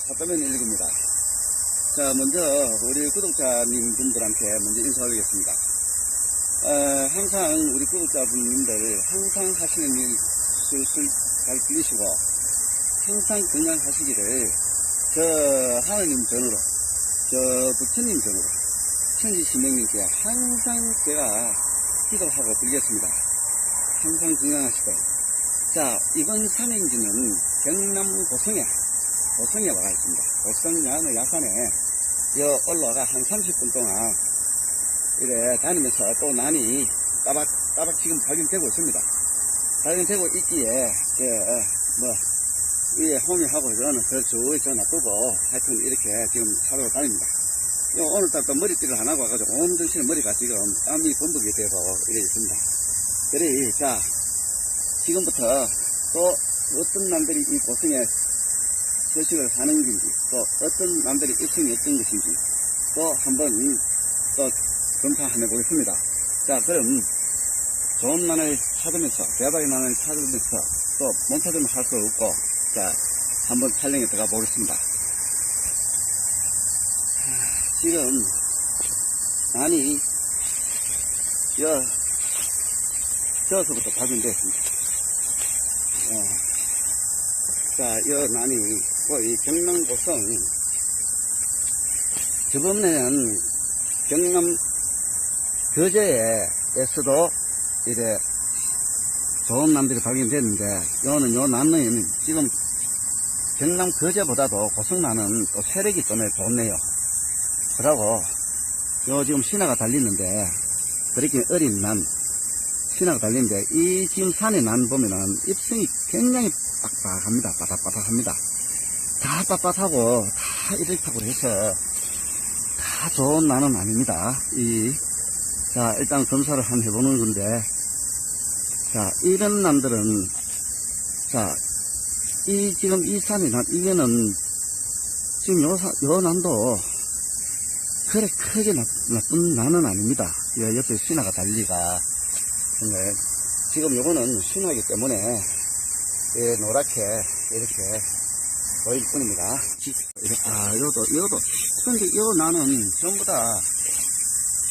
사또면 119입니다. 자, 먼저 우리 구독자님 분들한테 먼저 인사 올리겠습니다. 어, 항상 우리 구독자분들 항상 하시는 일 술술 잘 들리시고 항상 건강하시기를 저 하느님 전으로 저 부처님 전으로 천지신명님께 항상 제가 기도하고 드리겠습니다. 항상 건강하시고 자 이번 산행지는 경남 고성에 고성에 와가 있습니다. 고성 야는 야산에 여 올라가 한 30분 동안 이래 다니면서 또 난이 따박 따박 지금 발견되고 있습니다. 발견되고 있기에 저뭐 위에 호미하고 저는 저 주위에 저 놔두고 하여튼 이렇게 지금 차로 다닙니다. 요 오늘따라 또 머리띠를 하나 와가지고 온 전신에 머리가 지금 땀이 범벅이 되고 이래 있습니다. 그래 자 지금부터 또 어떤 남들이 이 고성에 서식을 하는 건지 또 어떤 남들이 입성이 어떤 것인지 또 한번 또 검사 한번 해보겠습니다. 자 그럼 좋은 난을 찾으면서 대박의 난을 찾으면서 또 못 찾으면 할 수 없고 자 한번 촬영에 들어가 보겠습니다. 하, 지금 난이 여 저서부터 발견됐습니다. 어, 자, 여 난이 거의 경남 고성 저번에는 경남 거제에서도 이래 좋은 남들이 발견됐는데 요는 요 나는 지금 경남 거제보다도 고성나는 또 세력이 때문에 좋네요. 그러고 요 지금 신화가 달리는데 그렇게 어린 난 신화가 달리는데 이 지금 산에 난 보면은 입성이 굉장히 빡빡합니다. 바닥바닥합니다. 다 빳빳하고 다 이렇다고 해서 다 좋은 나는 아닙니다. 이, 자, 일단 검사를 한 해보는 건데, 자, 이런 난들은, 자, 이, 지금 이 산이 난, 이게는, 지금 요, 사, 요 난도, 그래 크게 나, 나쁜 나는 아닙니다. 여, 옆에 신화가 달리가. 근데, 지금 요거는 신화이기 때문에, 예, 노랗게, 이렇게, 보일 뿐입니다. 이렇게, 아, 요도, 요도. 근데 요 나는 전부 다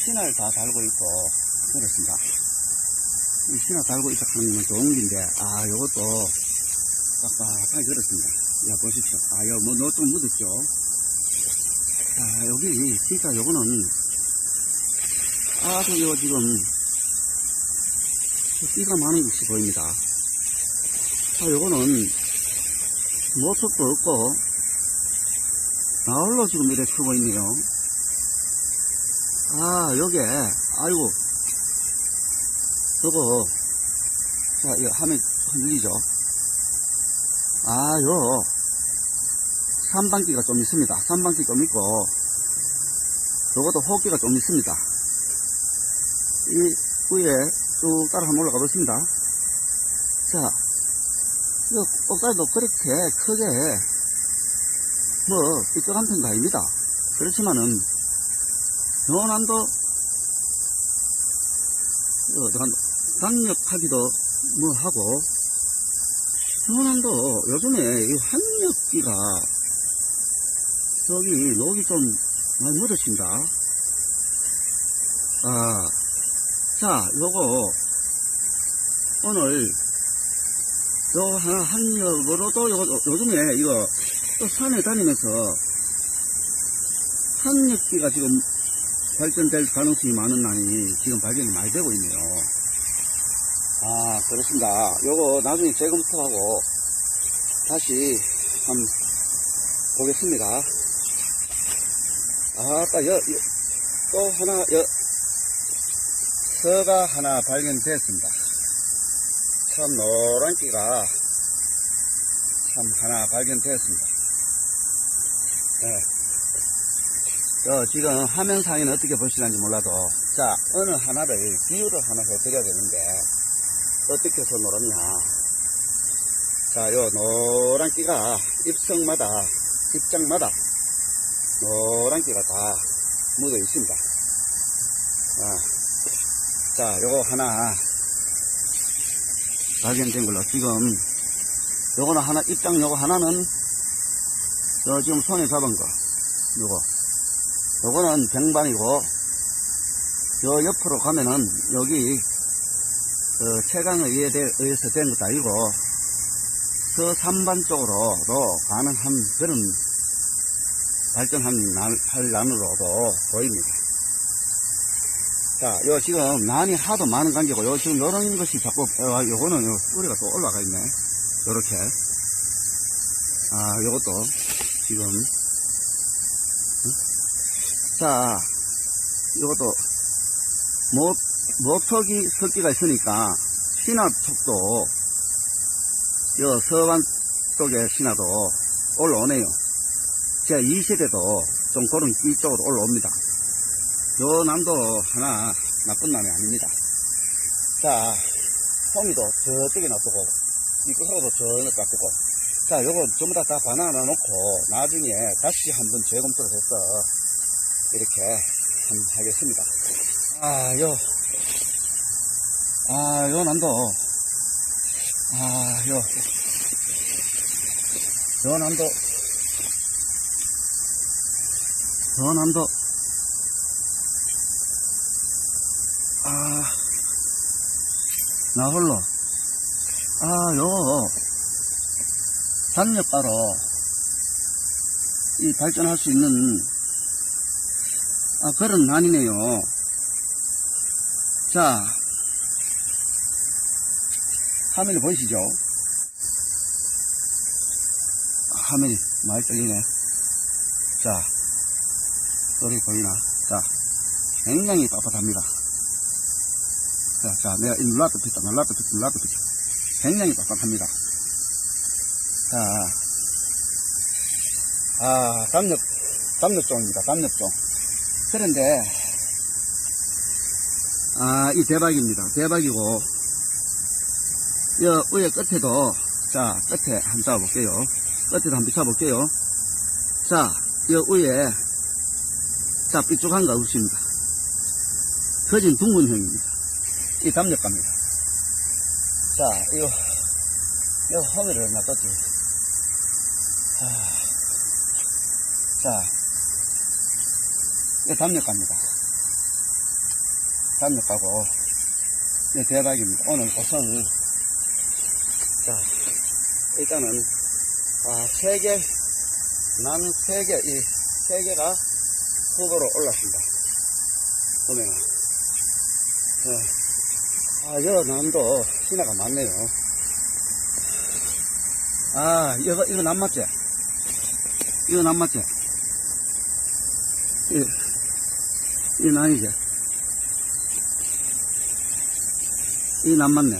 신화를 다 달고 있고, 그렇습니다. 이 신화 달고 있어 하는 건 좋은 긴데, 아, 요것도 빡빡하게 그렇습니다. 야, 보십시오. 아, 요, 뭐, 너좀 묻었죠? 자, 여기, 진짜 요거는 아주 요 지금, 띠가 많은 것이 보입니다. 아, 요거는 모습도 없고 나홀로 지금 이렇게 쓰고 있네요. 아, 요게, 아이고, 요거, 자, 이거 화면 흔들리죠? 아, 요, 삼방기가 좀 있습니다. 삼방기 좀 있고, 요것도 호기가 좀 있습니다. 이 위에 쭉 따라 한번 올라가 보겠습니다. 자, 이거 꼭다리도 그렇게 크게 뭐 삐뚤한 편도 아닙니다. 그렇지만은 요난도 어떡한 강력하기도 뭐 하고 요난도 요즘에 이 한력기가 저기 녹이 좀 많이 묻어진다. 아, 자, 요거 오늘 요 하나 한엽으로도 요, 요즘에 이거 또 산에 다니면서 한엽기가 지금 발전될 가능성이 많은 난이 지금 발견이 많이 되고 있네요. 아 그렇습니다. 요거 나중에 재검토하고 다시 한번 보겠습니다. 아따 여, 여, 또 하나 여 서가 하나 발견됐습니다. 참 노란기가 참 하나 발견되었습니다. 네. 어, 지금 화면 상에는 어떻게 보시는지 몰라도 자 어느 하나를 비유를 하나 해드려야 되는데 어떻게 해서 노랗냐 자요 노란기가 입성마다 입장마다 노란기가 다 묻어 있습니다. 아, 자 요거 하나 발견된 걸로 지금 요거는 하나 입장 요거 하나는 저 지금 손에 잡은 거, 요거. 요거는 병반이고, 요 옆으로 가면은 여기 그 대- 의해서 된 것도 아니고 서산반 쪽으로도 가능한 그런 발전한 날- 할 난으로도 보입니다. 자, 요 지금 난이 하도 많은 관계고 요 지금 요런 것이 자꾸 어, 요거는 요 뿌리가 또 올라가 있네. 요렇게. 아, 요것도 지금 응? 자, 요것도 목, 목석이 석기가 있으니까 신화 쪽도 요 서반 쪽의 신화도 올라오네요. 제 2세대도 좀 그런 이쪽으로 올라옵니다. 요 남도 하나 나쁜 남이 아닙니다. 자, 호미도 저쪽에 놔두고, 이 끝으로도 저 놔두고, 자, 요거 전부 다, 다 바나나 놓고, 나중에 다시 한번 재검토를 해서, 이렇게 한번 하겠습니다. 아, 요, 아, 요 남도, 아, 요, 요 남도, 요 남도, 아, 나 홀로, 아, 요, 단력가로, 이 발전할 수 있는, 아, 그런 난이네요. 자, 화면을 보이시죠? 아, 화면이 많이 떨리네. 자, 소리 보이나? 자, 굉장히 빳빳합니다. 자, 자, 내가 이 눌렀다 폈다, 눌렀다 폈다, 눌렀다 폈다. 굉장히 빳빳합니다. 자, 아, 담력, 담력종입니다. 담력종. 그런데, 아, 이 대박입니다. 대박이고, 여 위에 끝에도, 자, 끝에 한번 잡아볼게요. 끝에도 한번 비춰볼게요. 자, 여 위에, 자, 삐쭉한 거 없습니다. 커진 둥근형입니다. 이 담력갑니다. 자, 이거, 이거 허미를 놔뒀지. 아, 자, 이거 담력갑니다. 담력가고, 이거 대박입니다. 오늘 고성, 자, 일단은, 아, 세 개, 난 세 개, 이 세 개가 후보로 올랐습니다. 보면, 어, 아, 여 남도 신화가 많네요. 아, 이거, 이거 남 맞지? 이거 남 맞지? 이, 이 난이지? 이남 맞네.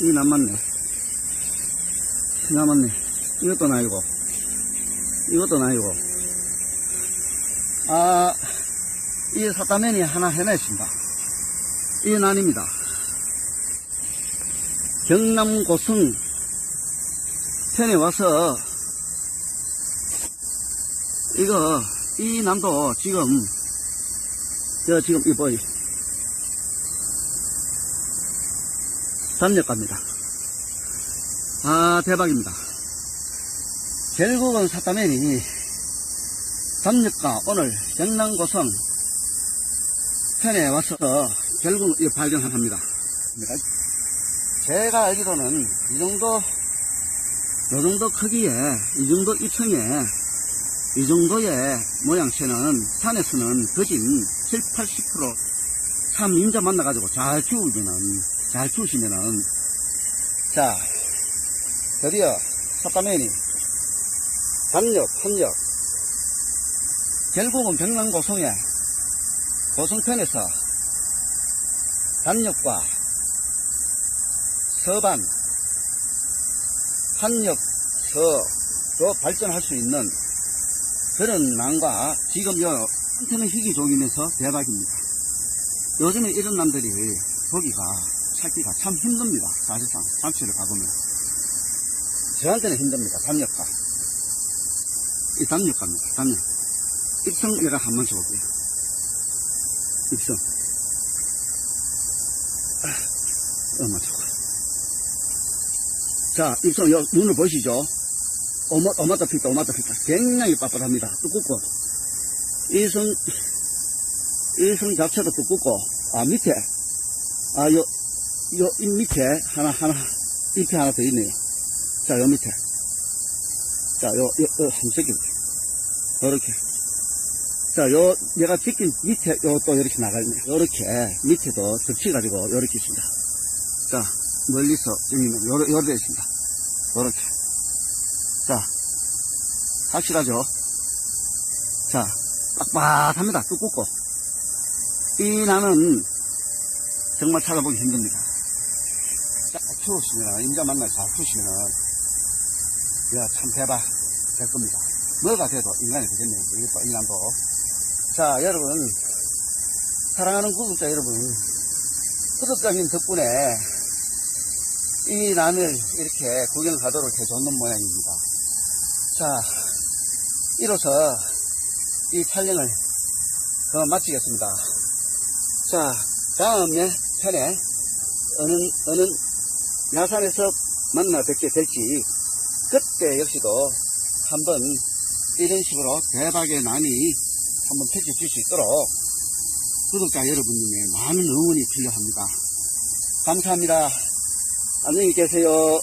이남 맞네. 이남 맞네. 이것도 나이고. 이것도 나이고. 아, 이 사타면이 하나 해냈습니다. 이 난입니다. 경남 고성 편에 와서 이거 이 남도 지금 저 지금 이 보이 담력 갑니다. 아 대박입니다. 결국은 사타면이 담력가 오늘 경남 고성 편에 와서 결국 이 발견합니다. 제가 알기로는 이 정도, 요 정도 크기에, 이 정도 입청에, 이 정도의 모양새는 산에서는 거진 7, 80%참 인자 만나가지고 잘 키우면은, 잘 키우시면은, 자, 드디어 석가면이 단력, 한력, 결국은 병남고성에 고성편에서 단력과 서반, 한력, 서로 발전할 수 있는 그런 난과 지금 요 한테는 희귀 종이면서 대박입니다. 요즘에 이런 남들이 보기가 찾기가 참 힘듭니다. 사실상 산치를 가보면 저한테는 힘듭니다. 담력가 이 담력가입니다. 담력 입성 내가 한번 쳐볼게요. 입성 저거 자, 입성, 요, 눈을 보시죠. 오마, 오마다 피다, 오마다 피다. 굉장히 빳빳합니다. 두껍고. 이성, 이성 자체도 두껍고, 아, 밑에, 아, 요, 요, 이 밑에 하나, 하나, 잎이 하나 더 있네요. 자, 요 밑에. 자, 요, 요, 요, 한색입 요렇게. 자, 요, 얘가 찍힌 밑에, 요, 또 이렇게 나가있네. 요렇게, 밑에도 덮치가지고, 요렇게 있습니다. 자, 멀리서, 찍으면, 요래, 요래 있습니다. 요렇게. 자, 확실하죠? 자, 빡빡합니다. 두껍고. 이 나는 정말 찾아보기 힘듭니다. 자, 키우시면, 인자 만나 잘 키우시면은, 야, 참 대박 될 겁니다. 뭐가 돼도 인간이 되겠네요. 이것도, 인간도. 자, 여러분, 사랑하는 구독자 여러분, 구독자님 덕분에 이 난을 이렇게 구경 가도록 해줬는 모양입니다. 자, 이로써 이 촬영을 어, 마치겠습니다. 자, 다음에 편에 어느, 어느 야산에서 만나 뵙게 될지 그때 역시도 한번 이런 식으로 대박의 난이 한번 펼쳐질 수 있도록 구독자 여러분님의 많은 응원이 필요합니다. 감사합니다. 안녕히 계세요.